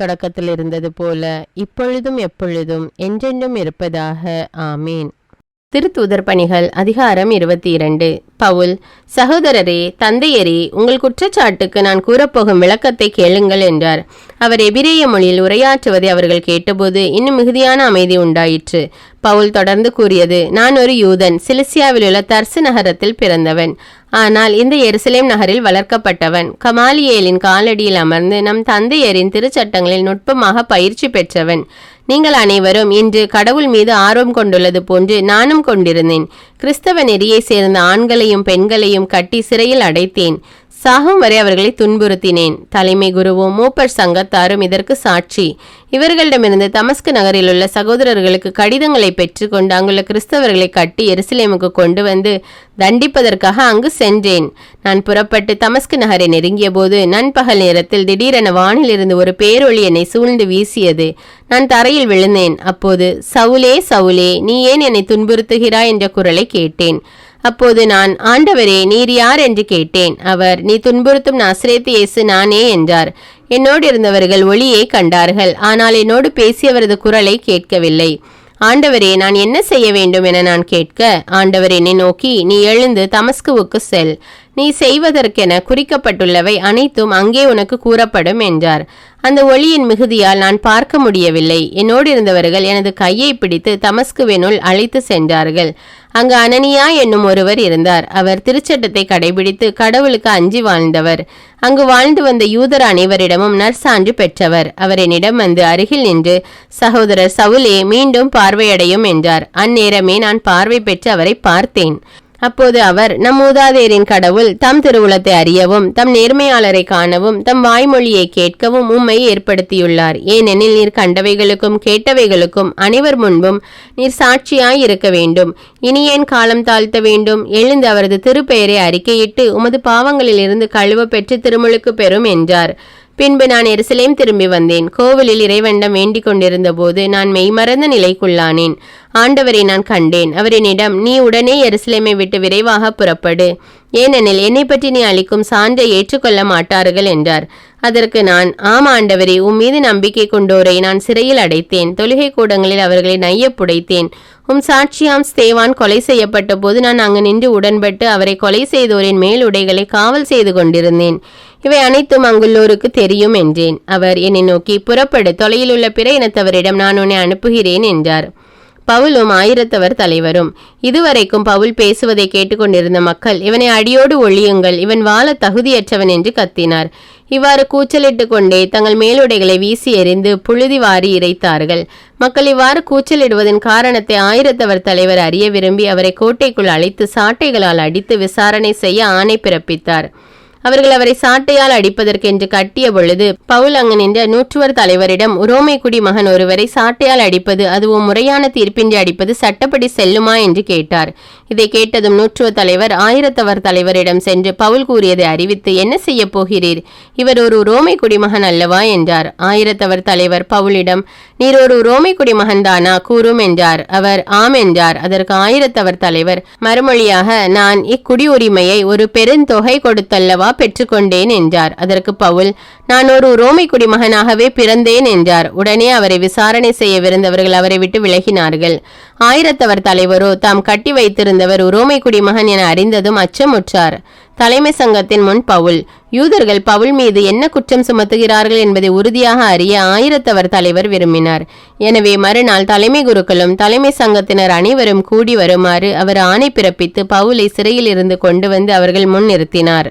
தொடக்கத்தில் இருந்தது போல இப்பொழுதும் எப்பொழுதும் என்றென்றும் இருப்பதாக. ஆமீன். திருத்தூதர் பணிகள் அதிகாரம் இருபத்தி இரண்டு பவுல் சகோதரரே தந்தையரே உங்கள் குற்றச்சாட்டுக்கு நான் கூறப்போகும் விளக்கத்தை கேளுங்கள் என்றார். அவர் எபிரேய மொழியில் உரையாற்றுவதை அவர்கள் கேட்டபோது இன்னும் மிகுதியான அமைதி உண்டாயிற்று. பவுல் தொடர்ந்து கூறியது நான் ஒரு யூதன் சிலிசியாவில் உள்ள தர்சு நகரத்தில் பிறந்தவன். ஆனால் இந்த எருசலேம் நகரில் வளர்க்கப்பட்டவன் கமாலியேலின் காலடியில் அமர்ந்து நம் தந்தையரின் திருச்சட்டங்களில் நுட்பமாக பயிற்சி பெற்றவன். நீங்கள் அனைவரும் இன்று கடவுள் மீது ஆர்வம் கொண்டுள்ளது போன்று நானும் கொண்டிருந்தேன். கிறிஸ்தவ நெறியை சேர்ந்த ஆண்களையும் பெண்களையும் கட்டி சிறையில் அடைத்தேன். சாகும் வரை அவர்களை துன்புறுத்தினேன். தலைமை குருவும் மூப்பர் சங்கத்தாரும் இதற்கு சாட்சி. இவர்களிடமிருந்து தமஸ்கு நகரில் உள்ள சகோதரர்களுக்கு கடிதங்களை பெற்றுக்கொண்டு அங்குள்ள கிறிஸ்தவர்களை கட்டி எருசலேமுக்கு கொண்டு வந்து தண்டிப்பதற்காக அங்கு சென்றேன். நான் புறப்பட்டு தமஸ்கு நகரை நெருங்கிய போது நண்பகல் நேரத்தில் திடீரென வானிலிருந்து ஒரு பேரொளி என்னை சூழ்ந்து வீசியது. நான் தரையில் விழுந்தேன். அப்போது சவுலே சவுலே நீ ஏன் என்னை துன்புறுத்துகிறாய்? என்ற குரலை கேட்டேன். அப்போது நான் ஆண்டவரே நீர் யார் என்று கேட்டேன். அவர் நீ துன்புறுத்தும் நஸ்ரேத்து இயேசு நானே என்றார். என்னோடு இருந்தவர்கள் ஒளியை கண்டார்கள். ஆனால் என்னோடு பேசியவரது குரலை கேட்கவில்லை. ஆண்டவரே நான் என்ன செய்ய வேண்டும் என நான் கேட்க ஆண்டவர் என்னை நோக்கி நீ எழுந்து தமஸ்குவுக்கு செல். நீ செய்வதற்கென குறிக்கப்பட்டுள்ளவை அனைத்தும் அங்கே உனக்கு கூறப்படும் என்றார். அந்த ஒளியின் மிகுதியால் நான் பார்க்க முடியவில்லை. என்னோடு இருந்தவர்கள் எனது கையை பிடித்து தமஸ்குவினுள் அழைத்து சென்றார்கள். அங்கு அனனியா என்னும் ஒருவர் இருந்தார். அவர் திருச்சட்டத்தை கடைபிடித்து கடவுளுக்கு அஞ்சி வாழ்ந்தவர். அங்கு வாழ்ந்து வந்த யூதர் அனைவரிடமும் நற்சான்று பெற்றவர். அவர் என்னிடம் வந்து அருகில் நின்று சகோதரர் சவுலே மீண்டும் பார்வையடையும் என்றார். அந்நேரமே நான் பார்வை பெற்று அவரை பார்த்தேன். அப்போது அவர் நம் மூதாதையரின் கடவுள் தம் திருவுளத்தை அறியவும் தம் நேர்மையாளரை காணவும் தம் வாய்மொழியை கேட்கவும் உம்மை ஏற்படுத்தியுள்ளார். ஏனெனில் நீர் கண்டவைகளுக்கும் கேட்டவைகளுக்கும் அனைவர் முன்பும் நீர் சாட்சியாய் இருக்க வேண்டும். இனி ஏன் காலம் தாழ்த்த வேண்டும்? எழுந்து அவரது திருப்பெயரை அறிக்கையிட்டு உமது பாவங்களில் இருந்து கழுவ பெற்று திருமுழுக்கு பெறும் என்றார். பின்பு நான் எருசலேம் திரும்பி வந்தேன். கோவிலில் இறைவண்டம் வேண்டிக் கொண்டிருந்த போது நான் மெய்மறந்த நிலைக்குள்ளானேன். ஆண்டவரை நான் கண்டேன். அவர் என்னிடம் நீ உடனே எருசலேமை விட்டு விரைவாக புறப்படு. ஏனெனில் என்னை பற்றி நீ அளிக்கும் சான்றை ஏற்றுக்கொள்ள மாட்டார்கள் என்றார். அதற்கு நான் ஆம் ஆண்டவரே உம் மீது நம்பிக்கை கொண்டோரை நான் சிறையில் அடைத்தேன். தொழுகை கூடங்களில் அவர்களை நைய புடைத்தேன். உம் சாட்சியாம் ஸ்தேவான் கொலை செய்யப்பட்ட போது நான் அங்கு நின்று உடன்பட்டு அவரை கொலை செய்தோரின் மேல் உடைகளை காவல் செய்து கொண்டிருந்தேன். இவை அனைத்தும் அங்குள்ளோருக்கு தெரியும் என்றேன். அவர் என்னை நோக்கி புறப்படு தொலையில் உள்ள பிற இனத்தவரிடம் நான் உன்னை அனுப்புகிறேன் என்றார். பவுலும் ஆயிரத்தவர் தலைவரும். இதுவரைக்கும் பவுல் பேசுவதை கேட்டுக்கொண்டிருந்த மக்கள் இவனை அடியோடு ஒழியுங்கள் இவன் வாழ தகுதியற்றவன் என்று கத்தினார். இவ்வாறு கூச்சலிட்டு கொண்டே தங்கள் மேலுடைகளை வீசி எறிந்து புழுதி வாரி இறைத்தார்கள். மக்கள் இவ்வாறு கூச்சலிடுவதன் காரணத்தை ஆயிரத்தவர் தலைவர் அறிய விரும்பி அவரை கோட்டைக்குள் அழைத்து சாட்டைகளால் அடித்து விசாரணை செய்ய ஆணை பிறப்பித்தார். அவர்கள் அவரை சாட்டையால் அடிப்பதற்கென்று கட்டிய பொழுது பவுல் அங்கு நின்ற நூற்றுவர் தலைவரிடம் உரோமை குடி மகன் ஒருவரை சாட்டையால் அடிப்பது அதுவும் முறையான தீர்ப்பின்றி அடிப்பது சட்டப்படி செல்லுமா? என்று கேட்டார். இதை கேட்டதும் நூற்றுவர் தலைவர் ஆயிரத்தவர் தலைவரிடம் சென்று பவுல் கூறியதை அறிவித்து என்ன செய்ய போகிறீர்? இவர் ஒரு உரோமை குடிமகன் அல்லவா? என்றார். ஆயிரத்தவர் தலைவர் பவுலிடம் நீர் ஒரு உரோமை குடிமகன் தானா கூறும் என்றார். அவர் ஆம் என்றார். அதற்கு ஆயிரத்தவர் தலைவர் மறுமொழியாக நான் இக்குடியுரிமையை ஒரு பெருந்தொகை கொடுத்தல்லவா? பெற்றுக்கொண்டேன் என்றார். அதற்கு பவுல் நான் ஒரு ரோமை குடிமகனாகவே பிறந்தேன் என்றார். உடனே அவரை விசாரணை செய்யவிருந்தவர்கள் அவரை விட்டு விலகினார்கள். ஆயிரத்தவர் தலைவரோ தாம் கட்டி வைத்திருந்தவர் உரோமை குடிமகன் என அறிந்ததும் அச்சமுற்றார். தலைமை சங்கத்தின் முன் பவுல் யூதர்கள் பவுல் மீது என்ன குற்றம் சுமத்துகிறார்கள் என்பதை உறுதியாக அறிய ஆயிரத்தவர் தலைவர் விரும்பினார். எனவே மறுநாள் தலைமை குருக்களும் தலைமை சங்கத்தினர் அனைவரும் கூடி வருமாறு அவர் ஆணை பிறப்பித்து பவுலை சிறையில் இருந்து கொண்டு வந்து அவர்கள் முன் நிறுத்தினார்.